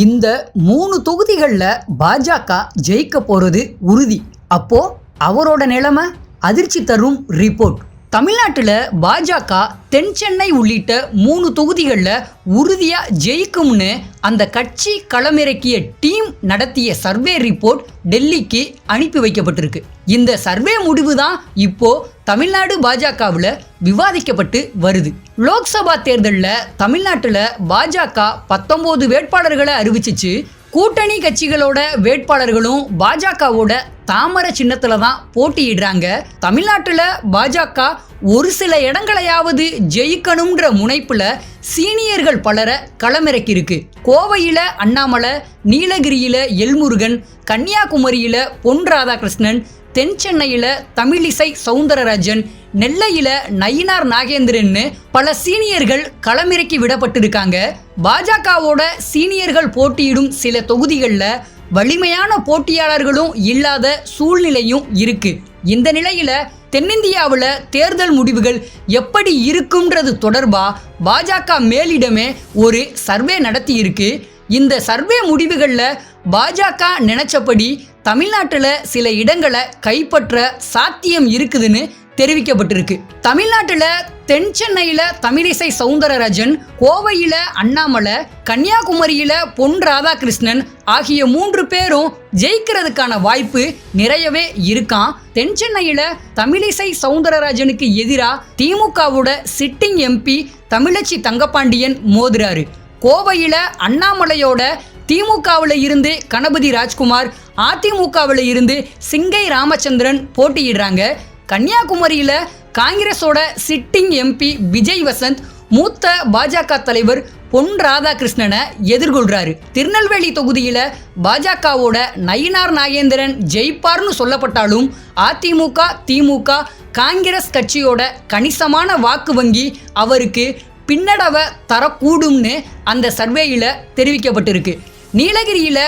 இந்த மூணு தொகுதிகளில் பாஜக ஜெயிக்க போகிறது உறுதி. அப்போ அவரோட நிலைமை அதிர்ச்சி தரும் ரிப்போர்ட். தமிழ்நாட்டில் பாஜக தென் சென்னை உள்ளிட்ட மூணு தொகுதிகளில் உறுதியாக ஜெயிக்கும்னு அந்த கட்சி களமிறக்கிய டீம் நடத்திய சர்வே ரிப்போர்ட் டெல்லிக்கு அனுப்பி வைக்கப்பட்டிருக்கு. இந்த சர்வே முடிவு தான் இப்போ தமிழ்நாடு பாஜகவில் விவாதிக்கப்பட்டு வருது. லோக்சபா தேர்தலில் தமிழ்நாட்டில் பாஜக பத்தொம்போது வேட்பாளர்களை அறிவிச்சிச்சு. கூட்டணி கட்சிகளோட வேட்பாளர்களும் பாஜகவோட தாமரை சின்னத்துல தான் போட்டியிடுறாங்க. தமிழ்நாட்டில் பாஜக ஒரு சில இடங்களையாவது ஜெயிக்கணுன்ற முனைப்புல சீனியர்கள் பலரை களமிறக்கியிருக்கு. கோவையில அண்ணாமலை நீலகிரியில எல்முருகன் கன்னியாகுமரியில பொன் ராதாகிருஷ்ணன் தென் சென்னையில் தமிழிசை சவுந்தரராஜன் நெல்லையில் நயினார் நாகேந்திரன்னு பல சீனியர்கள் களமிறக்கி விடப்பட்டிருக்காங்க. பாஜகவோட சீனியர்கள் போட்டியிடும் சில தொகுதிகளில் வலிமையான போட்டியாளர்களும் இல்லாத சூழ்நிலையும் இருக்கு. இந்த நிலையில தென்னிந்தியாவில் தேர்தல் முடிவுகள் எப்படி இருக்கும்ன்றது தொடர்பாக பாஜக மேலிடமே ஒரு சர்வே நடத்தி இருக்கு இந்த சர்வே முடிவுகளில் பாஜக நினைச்சபடி தமிழ்நாட்டில் சில இடங்களை கைப்பற்ற சாத்தியம் இருக்குதுன்னு தெரிவிக்கப்பட்டிருக்கு. தமிழ்நாட்டில் தென் சென்னையில் தமிழிசை சவுந்தரராஜன் கோவையில் அண்ணாமலை கன்னியாகுமரியில் பொன் ராதாகிருஷ்ணன் ஆகிய மூன்று பேரும் ஜெயிக்கிறதுக்கான வாய்ப்பு நிறையவே இருக்கான் தென் சென்னையில் தமிழிசை சவுந்தரராஜனுக்கு எதிராக திமுகவோட சிட்டிங் எம்பி தமிழச்சி தங்கப்பாண்டியன் மோதுறாரு. கோவையில் அண்ணாமலையோட திமுகவில் இருந்து கணபதி ராஜ்குமார் அதிமுகவில் இருந்து சிங்கை ராமச்சந்திரன் போட்டியிடுறாங்க. கன்னியாகுமரியில் காங்கிரஸோட சிட்டிங் எம்பி விஜய் வசந்த் மூத்த பாஜக தலைவர் பொன் ராதாகிருஷ்ணனை எதிர்கொள்றாரு. திருநெல்வேலி தொகுதியில் பாஜகவோட நயினார் நாகேந்திரன் ஜெயிப்பார்னு சொல்லப்பட்டாலும் அதிமுக திமுக காங்கிரஸ் கட்சியோட கணிசமான வாக்கு வங்கி அவருக்கு பின்னடைவை தரக்கூடும்னு அந்த சர்வேயில் தெரிவிக்கப்பட்டிருக்கு. நீலகிரியில்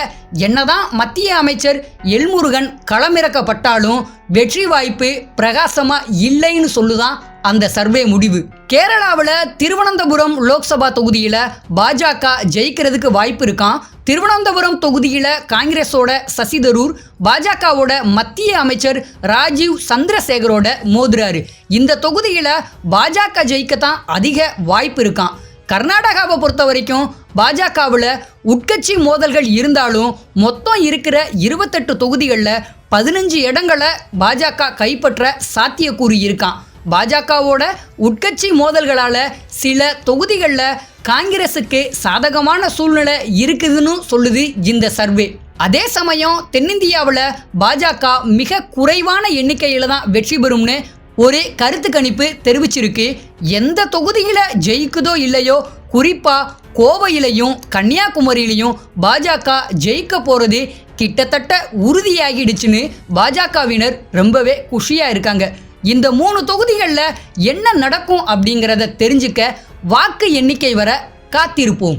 என்னதான் மத்திய அமைச்சர் எல்முருகன் களமிறக்கப்பட்டாலும் வெற்றி வாய்ப்பு பிரகாசமாக இல்லைன்னு சொல்லுதான் அந்த சர்வே முடிவு. கேரளாவில் திருவனந்தபுரம் லோக்சபா தொகுதியில் பாஜக ஜெயிக்கிறதுக்கு வாய்ப்பு இருக்கான் திருவனந்தபுரம் தொகுதியில் காங்கிரஸோட சசிதரூர் பாஜகவோட மத்திய அமைச்சர் ராஜீவ் சந்திரசேகரோட மோதுறாரு. இந்த தொகுதியில் பாஜக ஜெயிக்கத்தான் அதிக வாய்ப்பு இருக்கான் கர்நாடகாவை பொறுத்த வரைக்கும் பாஜகவில் உட்கட்சி மோதல்கள் இருந்தாலும் மொத்தம் இருக்கிற இருபத்தெட்டு தொகுதிகளில் பதினஞ்சு இடங்களை பாஜக கைப்பற்ற சாத்தியக்கூறு இருக்கான் பாஜகவோட உட்கட்சி மோதல்களால் சில தொகுதிகளில் காங்கிரஸுக்கு சாதகமான சூழ்நிலை இருக்குதுன்னு சொல்லுது இந்த சர்வே. அதே சமயம் தென்னிந்தியாவில் பாஜக மிக குறைவான எண்ணிக்கையில் தான் வெற்றி பெறும்னு ஒரு கருத்து கணிப்பு தெரிவிச்சிருக்கு. எந்த தொகுதியில் ஜெயிக்குதோ இல்லையோ குறிப்பாக கோவையிலையும் கன்னியாகுமரியிலையும் பாஜக ஜெயிக்க போகிறது கிட்டத்தட்ட உறுதியாகிடுச்சுன்னு பாஜகவினர் ரொம்பவே குஷியாக இருக்காங்க. இந்த மூணு தொகுதிகளில் என்ன நடக்கும் அப்படிங்கிறத தெரிஞ்சுக்க வாக்கு எண்ணிக்கை வர காத்திருப்போம்.